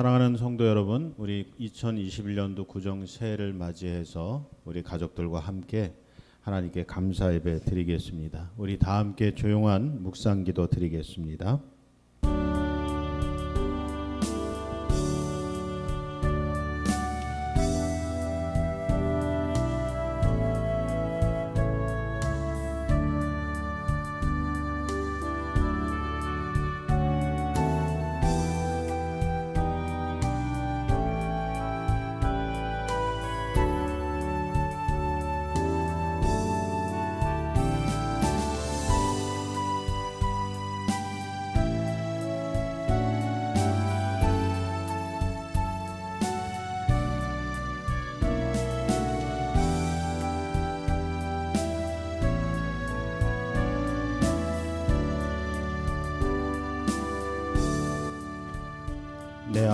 사랑하는 성도 여러분, 우리 2021년도 구정 새해를 맞이해서 우리 가족들과 함께 하나님께 감사 예배 드리겠습니다. 우리 다 함께 조용한 묵상 기도 드리겠습니다.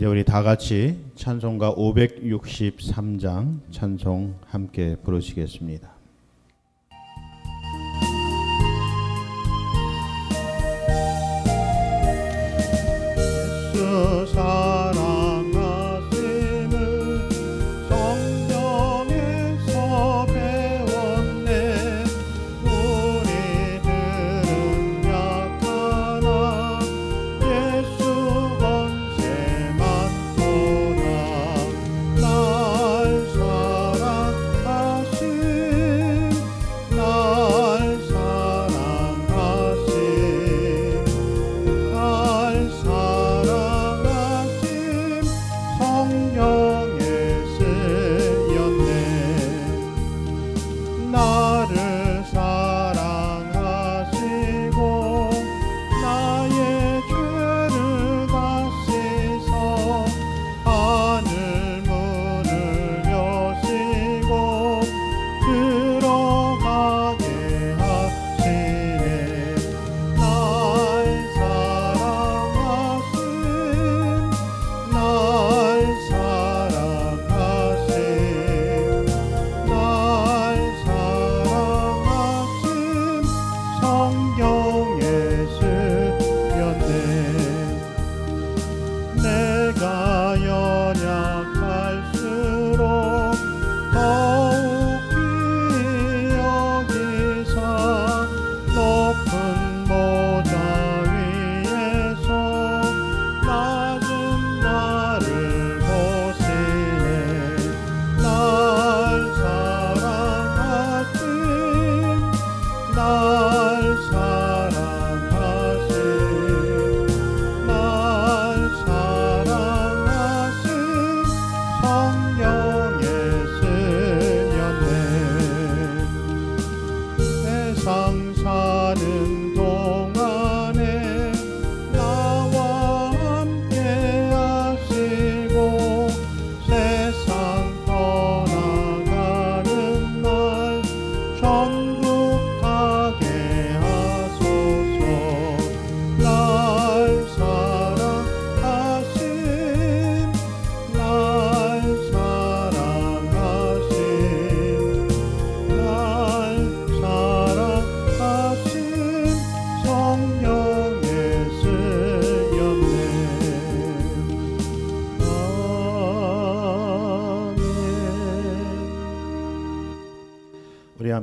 이제 우리 다 같이 찬송가 563장 찬송 함께 부르시겠습니다.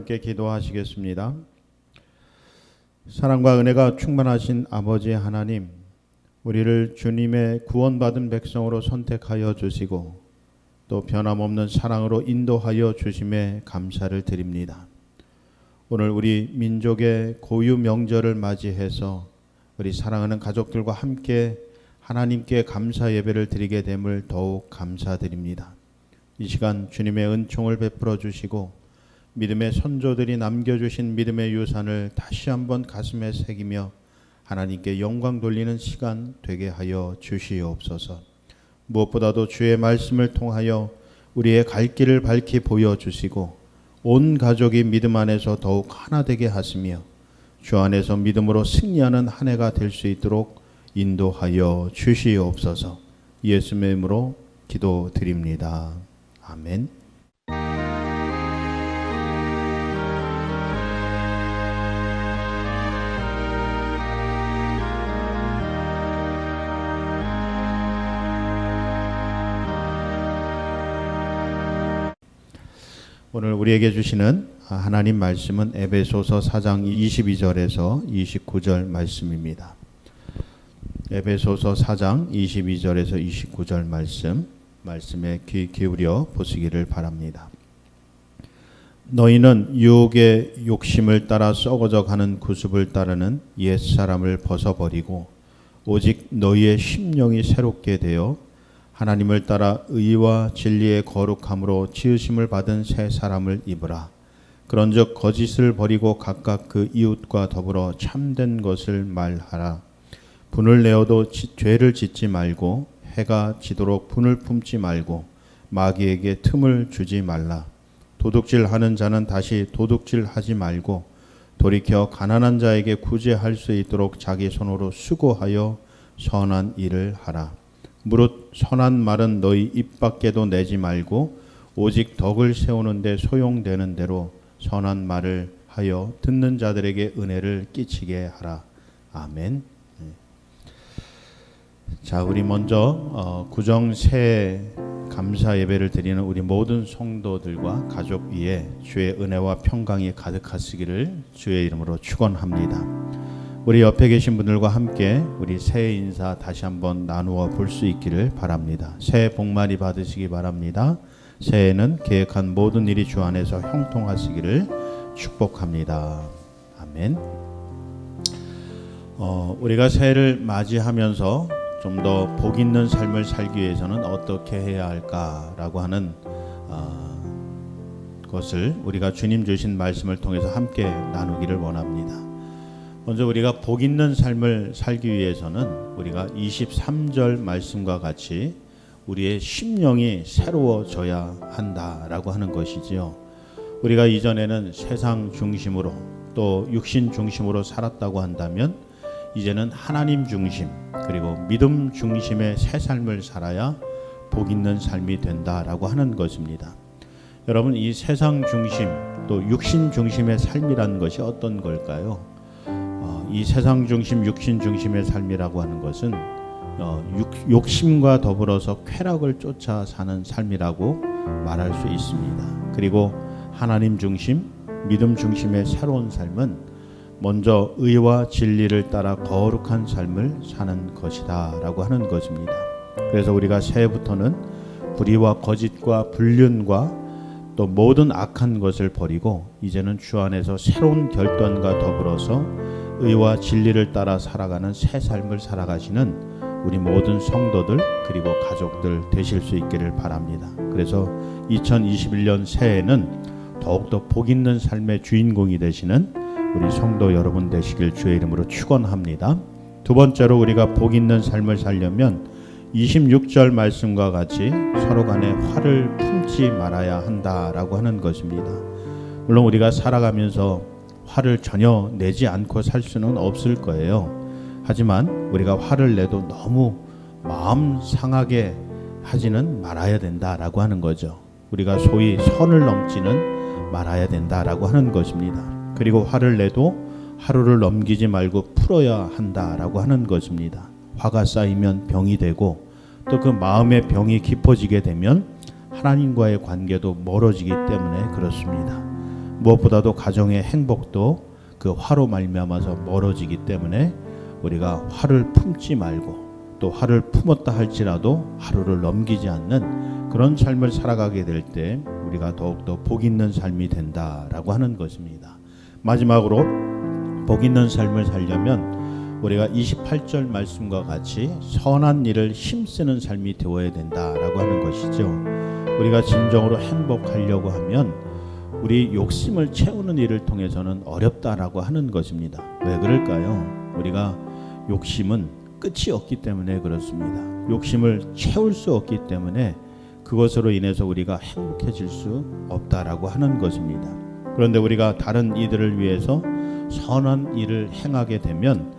함께 기도하시겠습니다 사랑과 은혜가 충만하신 아버지 하나님 우리를 주님의 구원받은 백성으로 선택하여 주시고 또 변함없는 사랑으로 인도하여 주심에 감사를 드립니다. 오늘 우리 민족의 고유 명절을 맞이해서 우리 사랑하는 가족들과 함께 하나님께 감사 예배를 드리게 됨을 더욱 감사드립니다. 이 시간 주님의 은총을 베풀어 주시고 믿음의 선조들이 남겨주신 믿음의 유산을 다시 한번 가슴에 새기며 하나님께 영광 돌리는 시간 되게 하여 주시옵소서. 무엇보다도 주의 말씀을 통하여 우리의 갈 길을 밝히 보여 주시고 온 가족이 믿음 안에서 더욱 하나 되게 하시며 주 안에서 믿음으로 승리하는 한 해가 될 수 있도록 인도하여 주시옵소서. 예수님의 이름으로 기도드립니다. 아멘. 오늘 우리에게 주시는 하나님 말씀은 에베소서 4장 22절에서 29절 말씀입니다. 에베소서 4장 22절에서 29절 말씀 말씀에 귀 기울여 보시기를 바랍니다. 너희는 유혹의 욕심을 따라 썩어져 가는 구습을 따르는 옛 사람을 벗어버리고 오직 너희의 심령이 새롭게 되어 하나님을 따라 의와 진리의 거룩함으로 지으심을 받은 새 사람을 입으라. 그런즉 거짓을 버리고 각각 그 이웃과 더불어 참된 것을 말하라. 분을 내어도 지, 죄를 짓지 말고 해가 지도록 분을 품지 말고 마귀에게 틈을 주지 말라. 도둑질하는 자는 다시 도둑질하지 말고 돌이켜 가난한 자에게 구제할 수 있도록 자기 손으로 수고하여 선한 일을 하라. 무릇 선한 말은 너희 입 밖에도 내지 말고 오직 덕을 세우는데 소용되는 대로 선한 말을 하여 듣는 자들에게 은혜를 끼치게 하라. 아멘. 네. 자, 우리 먼저 어, 구정 새 감사 예배를 드리는 우리 모든 성도들과 가족 위에 주의 은혜와 평강이 가득하시기를 주의 이름으로 축원합니다. 우리 옆에 계신 분들과 함께 우리 새해 인사 다시 한번 나누어 볼 수 있기를 바랍니다. 새해 복 많이 받으시기 바랍니다. 새해는 계획한 모든 일이 주 안에서 형통하시기를 축복합니다. 아멘. 어, 우리가 새해를 맞이하면서 좀 더 복 있는 삶을 살기 위해서는 어떻게 해야 할까라고 하는 어, 것을 우리가 주님 주신 말씀을 통해서 함께 나누기를 원합니다. 먼저 우리가 복 있는 삶을 살기 위해서는 우리가 23절 말씀과 같이 우리의 심령이 새로워져야 한다라고 하는 것이지요. 우리가 이전에는 세상 중심으로 또 육신 중심으로 살았다고 한다면 이제는 하나님 중심 그리고 믿음 중심의 새 삶을 살아야 복 있는 삶이 된다라고 하는 것입니다. 여러분 이 세상 중심 또 육신 중심의 삶이라는 것이 어떤 걸까요? 어, 이 세상 중심, 육신 중심의 삶이라고 하는 것은 어, 욕, 욕심과 더불어서 쾌락을 쫓아 사는 삶이라고 말할 수 있습니다. 그리고 하나님 중심, 믿음 중심의 새로운 삶은 먼저 의와 진리를 따라 거룩한 삶을 사는 것이다라고 하는 것입니다. 그래서 우리가 새해부터는 불의와 거짓과 불륜과 또 모든 악한 것을 버리고 이제는 주 안에서 새로운 결단과 더불어서 의와 진리를 따라 살아가는 새 삶을 살아가시는 우리 모든 성도들 그리고 가족들 되실 수 있기를 바랍니다. 그래서 2021년 새해에는 더욱더 복 있는 삶의 주인공이 되시는 우리 성도 여러분 되시길 주의 이름으로 축원합니다. 두 번째로 우리가 복 있는 삶을 살려면 26절 말씀과 같이 서로 간에 화를 품지 말아야 한다라고 하는 것입니다. 물론 우리가 살아가면서 화를 전혀 내지 않고 살 수는 없을 거예요. 하지만 우리가 화를 내도 너무 마음 상하게 하지는 말아야 된다라고 하는 거죠. 우리가 소위 선을 넘지는 말아야 된다라고 하는 것입니다. 그리고 화를 내도 하루를 넘기지 말고 풀어야 한다라고 하는 것입니다. 화가 쌓이면 병이 되고 또 그 마음의 병이 깊어지게 되면 하나님과의 관계도 멀어지기 때문에 그렇습니다. 무엇보다도 가정의 행복도 그 화로 말미암아서 멀어지기 때문에 우리가 화를 품지 말고 또 화를 품었다 할지라도 하루를 넘기지 않는 그런 삶을 살아가게 될 때 우리가 더욱더 복 있는 삶이 된다라고 하는 것입니다. 마지막으로 복 있는 삶을 살려면 우리가 28절 말씀과 같이 선한 일을 힘쓰는 삶이 되어야 된다라고 하는 것이죠. 우리가 진정으로 행복하려고 하면 우리 욕심을 채우는 일을 통해서는 어렵다라고 하는 것입니다. 왜 그럴까요? 우리가 욕심은 끝이 없기 때문에 그렇습니다. 욕심을 채울 수 없기 때문에 그것으로 인해서 우리가 행복해질 수 없다라고 하는 것입니다. 그런데 우리가 다른 이들을 위해서 선한 일을 행하게 되면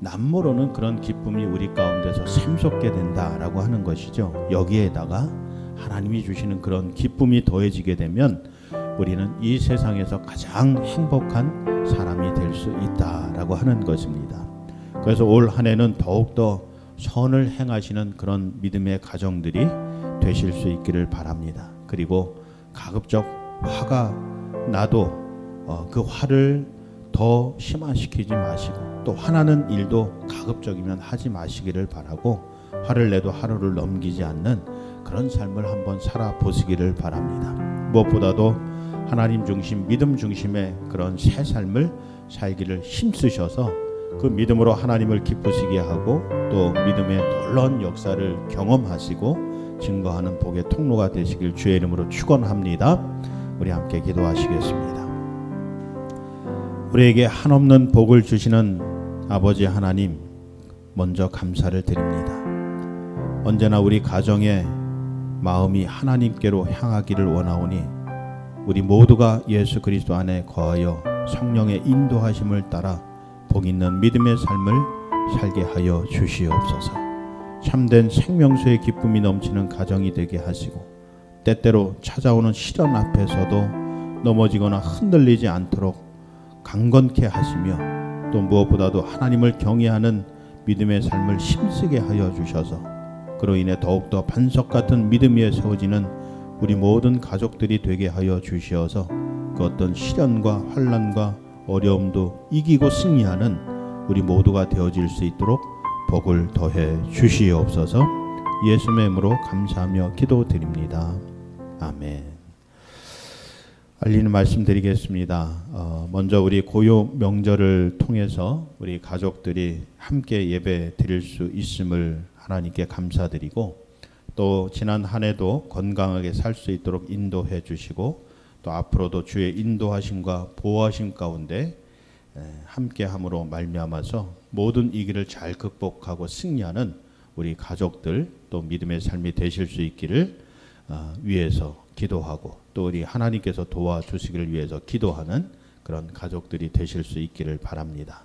남모르는 그런 기쁨이 우리 가운데서 샘솟게 된다라고 하는 것이죠. 여기에다가 하나님이 주시는 그런 기쁨이 더해지게 되면 우리는 이 세상에서 가장 행복한 사람이 될 수 있다라고 하는 것입니다. 그래서 올 한 해는 더욱더 선을 행하시는 그런 믿음의 가정들이 되실 수 있기를 바랍니다. 그리고 가급적 화가 나도 어, 그 화를 더 심화시키지 마시고 또 화나는 일도 가급적이면 하지 마시기를 바라고 화를 내도 하루를 넘기지 않는 그런 삶을 한번 살아보시기를 바랍니다. 무엇보다도 하나님 중심, 믿음 중심의 그런 새 삶을 살기를 힘쓰셔서 그 믿음으로 하나님을 기쁘시게 하고 또 믿음의 놀라운 역사를 경험하시고 증거하는 복의 통로가 되시길 주의 이름으로 축원합니다. 우리 함께 기도하시겠습니다. 우리에게 한없는 복을 주시는 아버지 하나님 먼저 감사를 드립니다. 언제나 우리 가정의 마음이 하나님께로 향하기를 원하오니 우리 모두가 예수 그리스도 안에 거하여 성령의 인도하심을 따라 복 있는 믿음의 삶을 살게 하여 주시옵소서. 참된 생명수의 기쁨이 넘치는 가정이 되게 하시고 때때로 찾아오는 시련 앞에서도 넘어지거나 흔들리지 않도록 강건케 하시며 또 무엇보다도 하나님을 경외하는 믿음의 삶을 힘쓰게 하여 주셔서 그로 인해 더욱더 반석 같은 믿음 위에 세워지는 우리 모든 가족들이 되게 하여 주시어서 그 어떤 시련과 환란과 어려움도 이기고 승리하는 우리 모두가 되어질 수 있도록 복을 더해 주시옵소서 예수의 이름으로 감사하며 기도드립니다. 아멘. 알리는 말씀드리겠습니다. 어, 먼저 우리 고요 명절을 통해서 우리 가족들이 함께 예배 드릴 수 있음을 하나님께 감사드리고 또 지난 한 해도 건강하게 살 수 있도록 인도해 주시고 또 앞으로도 주의 인도하심과 보호하심 가운데 함께함으로 말미암아서 모든 이 길을 잘 극복하고 승리하는 우리 가족들 또 믿음의 삶이 되실 수 있기를 어, 위해서 기도하고 또 우리 하나님께서 도와주시기를 위해서 기도하는 그런 가족들이 되실 수 있기를 바랍니다.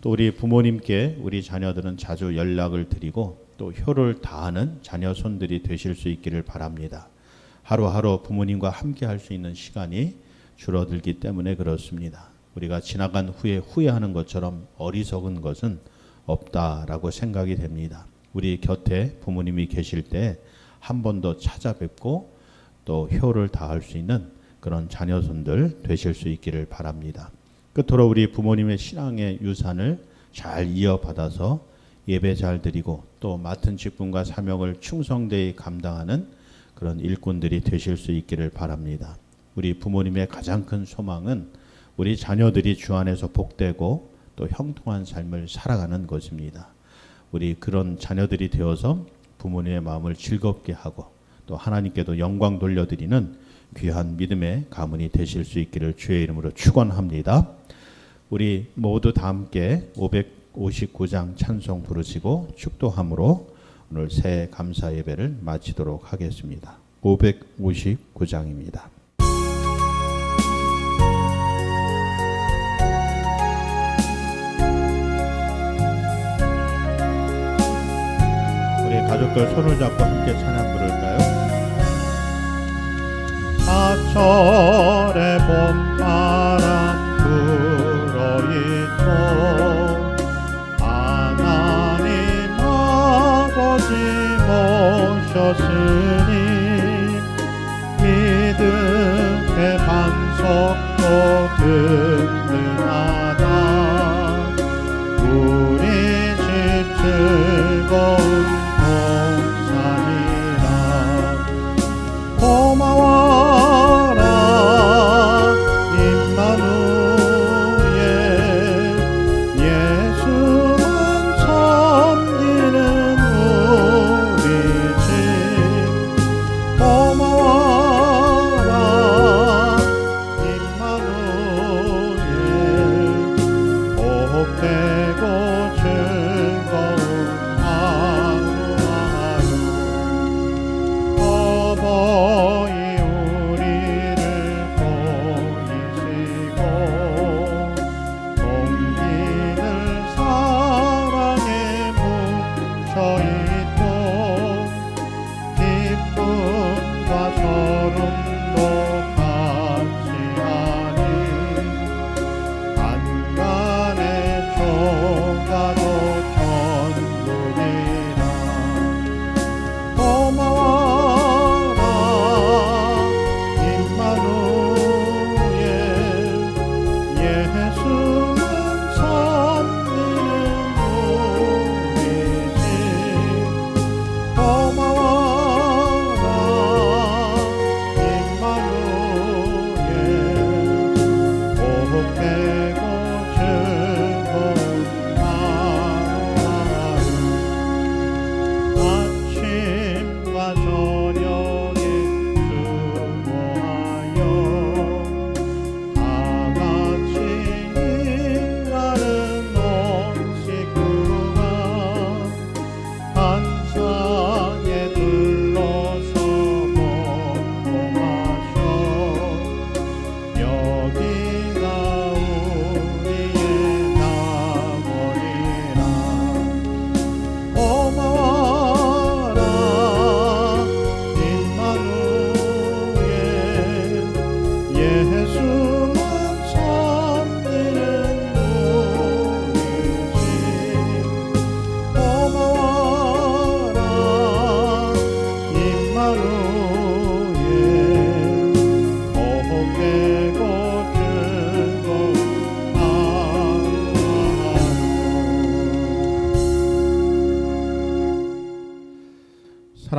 또 우리 부모님께 우리 자녀들은 자주 연락을 드리고 또 효를 다하는 자녀 손들이 되실 수 있기를 바랍니다. 하루하루 부모님과 함께 할 수 있는 시간이 줄어들기 때문에 그렇습니다. 우리가 지나간 후에 후회하는 것처럼 어리석은 것은 없다라고 생각이 됩니다. 우리 곁에 부모님이 계실 때 한 번 더 찾아뵙고 또 효를 다할 수 있는 그런 자녀손들 되실 수 있기를 바랍니다. 끝으로 우리 부모님의 신앙의 유산을 잘 이어받아서 예배 잘 드리고 또 맡은 직분과 사명을 충성되이 감당하는 그런 일꾼들이 되실 수 있기를 바랍니다. 우리 부모님의 가장 큰 소망은 우리 자녀들이 주 안에서 복되고 또 형통한 삶을 살아가는 것입니다. 우리 그런 자녀들이 되어서 부모님의 마음을 즐겁게 하고 또 하나님께도 영광 돌려드리는 귀한 믿음의 가문이 되실 수 있기를 주의 이름으로 축원합니다. 우리 모두 다 함께 559장 찬송 부르시고 축도함으로 오늘 새 감사 예배를 마치도록 하겠습니다. 559장입니다. 우리 가족들 손을 잡고 함께 찬양 부를까요? 사철의 봄바람 불어있고 하나님 아버지 모셨으니 믿음의 반석도 든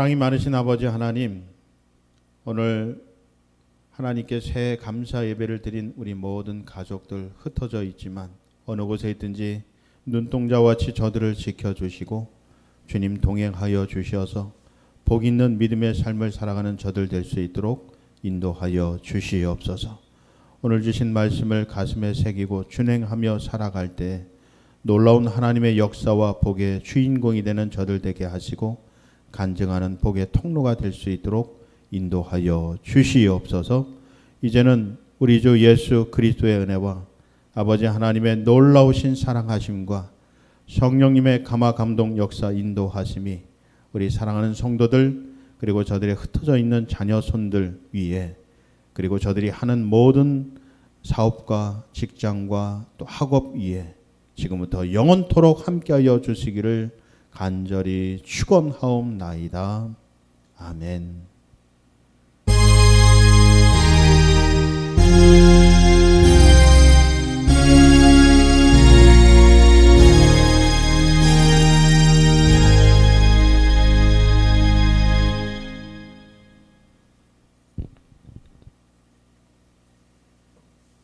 사랑이 많으신 아버지 하나님, 오늘 하나님께 새 감사 예배를 드린 우리 모든 가족들 흩어져 있지만 어느 곳에 있든지 눈동자와 같이 저들을 지켜주시고 주님 동행하여 주셔서 복 있는 믿음의 삶을 살아가는 저들 될 수 있도록 인도하여 주시옵소서. 오늘 주신 말씀을 가슴에 새기고 준행하며 살아갈 때 놀라운 하나님의 역사와 복의 주인공이 되는 저들 되게 하시고 간증하는 복의 통로가 될 수 있도록 인도하여 주시옵소서. 이제는 우리 주 예수 그리스도의 은혜와 아버지 하나님의 놀라우신 사랑하심과 성령님의 감화 감동 역사 인도하심이 우리 사랑하는 성도들 그리고 저들의 흩어져 있는 자녀 손들 위에 그리고 저들이 하는 모든 사업과 직장과 또 학업 위에 지금부터 영원토록 함께하여 주시기를 간절히 축원하옵나이다. 아멘.